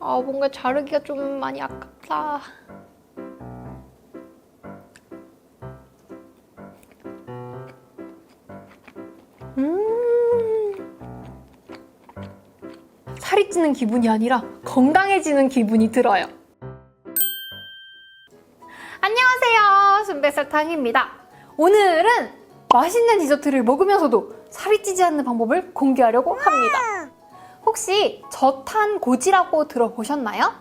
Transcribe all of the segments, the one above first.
아, 뭔가 자르기가 좀 많이 아깝다. 음. 살이 찌는 기분이 아니라 건강해지는 기분이 들어요. 안녕하세요. 순백설탕입니다. 오늘은 맛있는 디저트를 먹으면서도 살이 찌지 않는 방법을 공개하려고 합니다. 혹시 저탄 고지라고 들어보셨나요?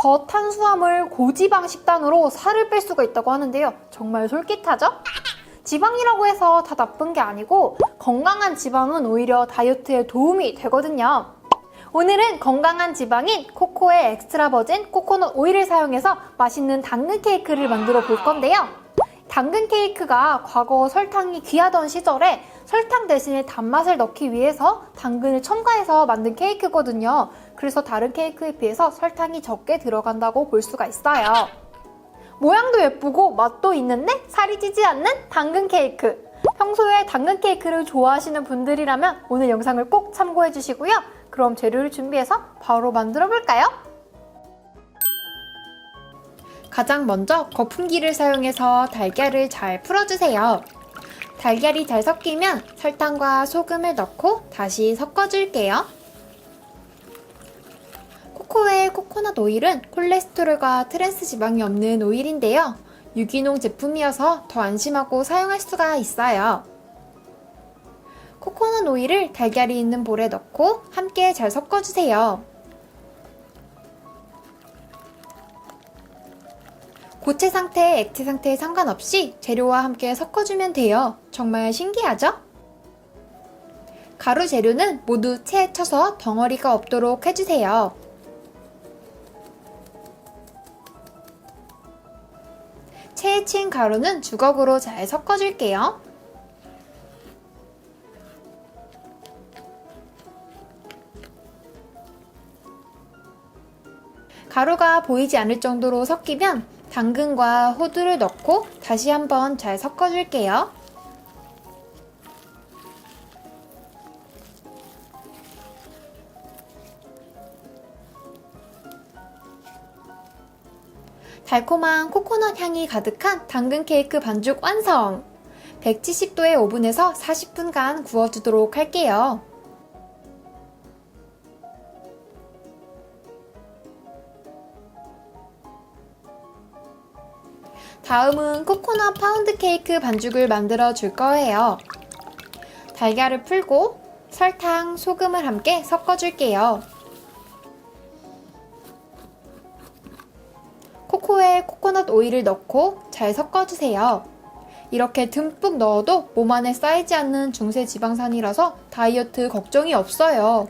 저탄수화물 고지방 식단으로 살을 뺄 수가 있다고 하는데요. 정말 솔깃하죠? 지방이라고 해서 다 나쁜 게 아니고 건강한 지방은 오히려 다이어트에 도움이 되거든요. 오늘은 건강한 지방인 코코의 엑스트라 버진 코코넛 오일을 사용해서 맛있는 당근 케이크를 만들어 볼 건데요. 당근 케이크가 과거 설탕이 귀하던 시절에 설탕 대신에 단맛을 넣기 위해서 당근을 첨가해서 만든 케이크거든요. 그래서 다른 케이크에 비해서 설탕이 적게 들어간다고 볼 수가 있어요. 모양도 예쁘고 맛도 있는데 살이 찌지 않는 당근 케이크. 평소에 당근 케이크를 좋아하시는 분들이라면 오늘 영상을 꼭 참고해 주시고요. 그럼 재료를 준비해서 바로 만들어 볼까요? 가장 먼저 거품기를 사용해서 달걀을 잘 풀어주세요. 달걀이 잘 섞이면 설탕과 소금을 넣고 다시 섞어줄게요. 코코의 코코넛 오일은 콜레스테롤과 트랜스 지방이 없는 오일인데요. 유기농 제품이어서 더 안심하고 사용할 수가 있어요. 코코넛 오일을 달걀이 있는 볼에 넣고 함께 잘 섞어주세요. 고체 상태, 액체 상태에 상관없이 재료와 함께 섞어주면 돼요. 정말 신기하죠? 가루 재료는 모두 체에 쳐서 덩어리가 없도록 해주세요. 체에 친 가루는 주걱으로 잘 섞어줄게요. 가루가 보이지 않을 정도로 섞이면 당근과 호두를 넣고 다시 한번 잘 섞어줄게요. 달콤한 코코넛 향이 가득한 당근 케이크 반죽 완성! 170도의 오븐에서 40분간 구워주도록 할게요. 다음은 코코넛 파운드 케이크 반죽을 만들어 줄 거예요. 달걀을 풀고 설탕, 소금을 함께 섞어 줄게요. 코코에 코코넛 오일을 넣고 잘 섞어 주세요. 이렇게 듬뿍 넣어도 몸 안에 쌓이지 않는 중세 지방산이라서 다이어트 걱정이 없어요.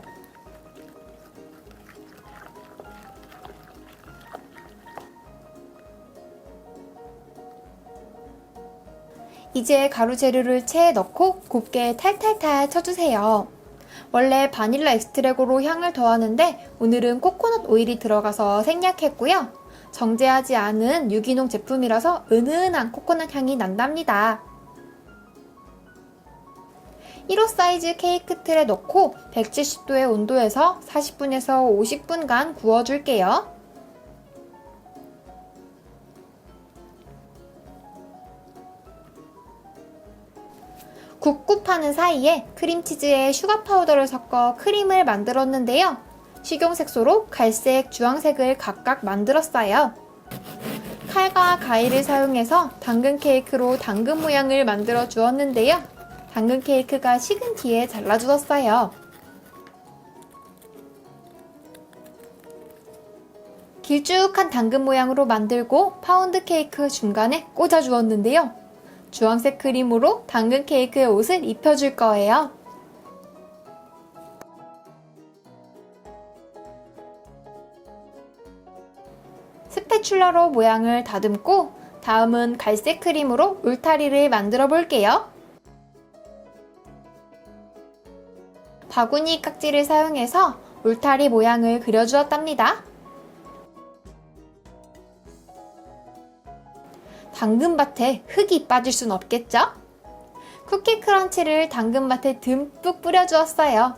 이제 가루 재료를 체에 넣고 곱게 탈탈탈 쳐주세요. 원래 바닐라 엑스트랙으로 향을 더하는데 오늘은 코코넛 오일이 들어가서 생략했고요. 정제하지 않은 유기농 제품이라서 은은한 코코넛 향이 난답니다. 1호 사이즈 케이크 틀에 넣고 170도의 온도에서 40분에서 50분간 구워줄게요. 굽굽하는 사이에 크림치즈에 슈가 파우더를 섞어 크림을 만들었는데요. 식용색소로 갈색, 주황색을 각각 만들었어요. 칼과 가위를 사용해서 당근 케이크로 당근 모양을 만들어 주었는데요. 당근 케이크가 식은 뒤에 잘라 주었어요. 길쭉한 당근 모양으로 만들고 파운드 케이크 중간에 꽂아 주었는데요. 주황색 크림으로 당근 케이크의 옷을 입혀줄 거예요. 스패출러로 모양을 다듬고 다음은 갈색 크림으로 울타리를 만들어 볼게요. 바구니 깍지를 사용해서 울타리 모양을 그려주었답니다. 당근밭에 흙이 빠질 순 없겠죠? 쿠키 크런치를 당근밭에 듬뿍 뿌려주었어요.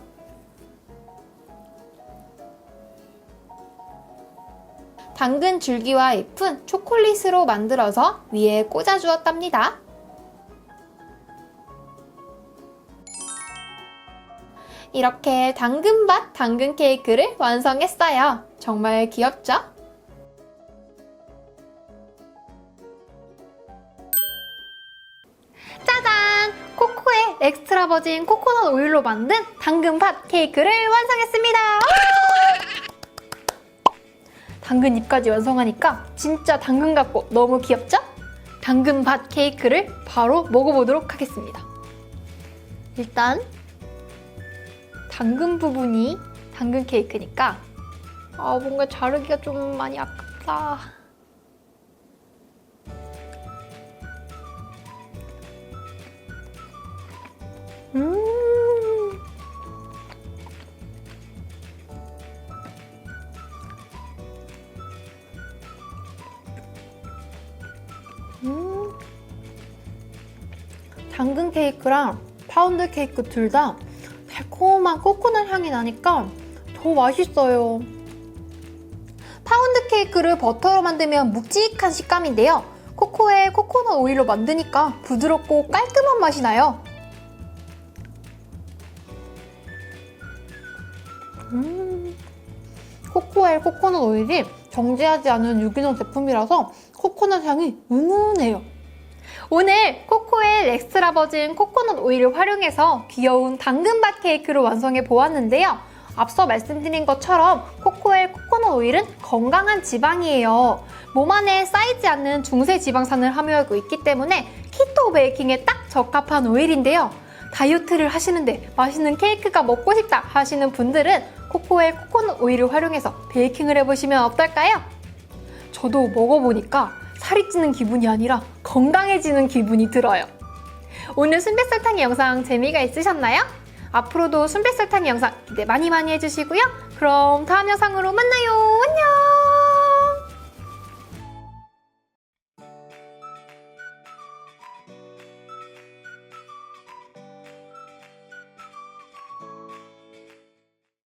당근 줄기와 잎은 초콜릿으로 만들어서 위에 꽂아주었답니다. 이렇게 당근밭 당근 케이크를 완성했어요. 정말 귀엽죠? 짜잔! 코코의 엑스트라 버진 코코넛 오일로 만든 당근밭 케이크를 완성했습니다. 당근 잎까지 완성하니까 진짜 당근 같고 너무 귀엽죠? 당근밭 케이크를 바로 먹어보도록 하겠습니다. 일단 당근 부분이 당근 케이크니까 아 뭔가 자르기가 좀 많이 아깝다. 음. 음. 당근 케이크랑 파운드 케이크 둘 다 달콤한 코코넛 향이 나니까 더 맛있어요. 파운드 케이크를 버터로 만들면 묵직한 식감인데요. 코코에 코코넛 오일로 만드니까 부드럽고 깔끔한 맛이 나요. 코코엘 코코넛 오일이 정제하지 않은 유기농 제품이라서 코코넛 향이 은은해요. 오늘 코코엘 엑스트라 버진 코코넛 오일을 활용해서 귀여운 당근밭 케이크를 완성해 보았는데요. 앞서 말씀드린 것처럼 코코엘 코코넛 오일은 건강한 지방이에요. 몸 안에 쌓이지 않는 중세 지방산을 함유하고 있기 때문에 키토 베이킹에 딱 적합한 오일인데요. 다이어트를 하시는데 맛있는 케이크가 먹고 싶다 하시는 분들은 코코엘 코코넛 오일을 활용해서 베이킹을 해보시면 어떨까요? 저도 먹어보니까 살이 찌는 기분이 아니라 건강해지는 기분이 들어요. 오늘 순뱃설탕의 영상 재미가 있으셨나요? 앞으로도 순뱃설탕의 영상 기대 많이 많이 해주시고요. 그럼 다음 영상으로 만나요.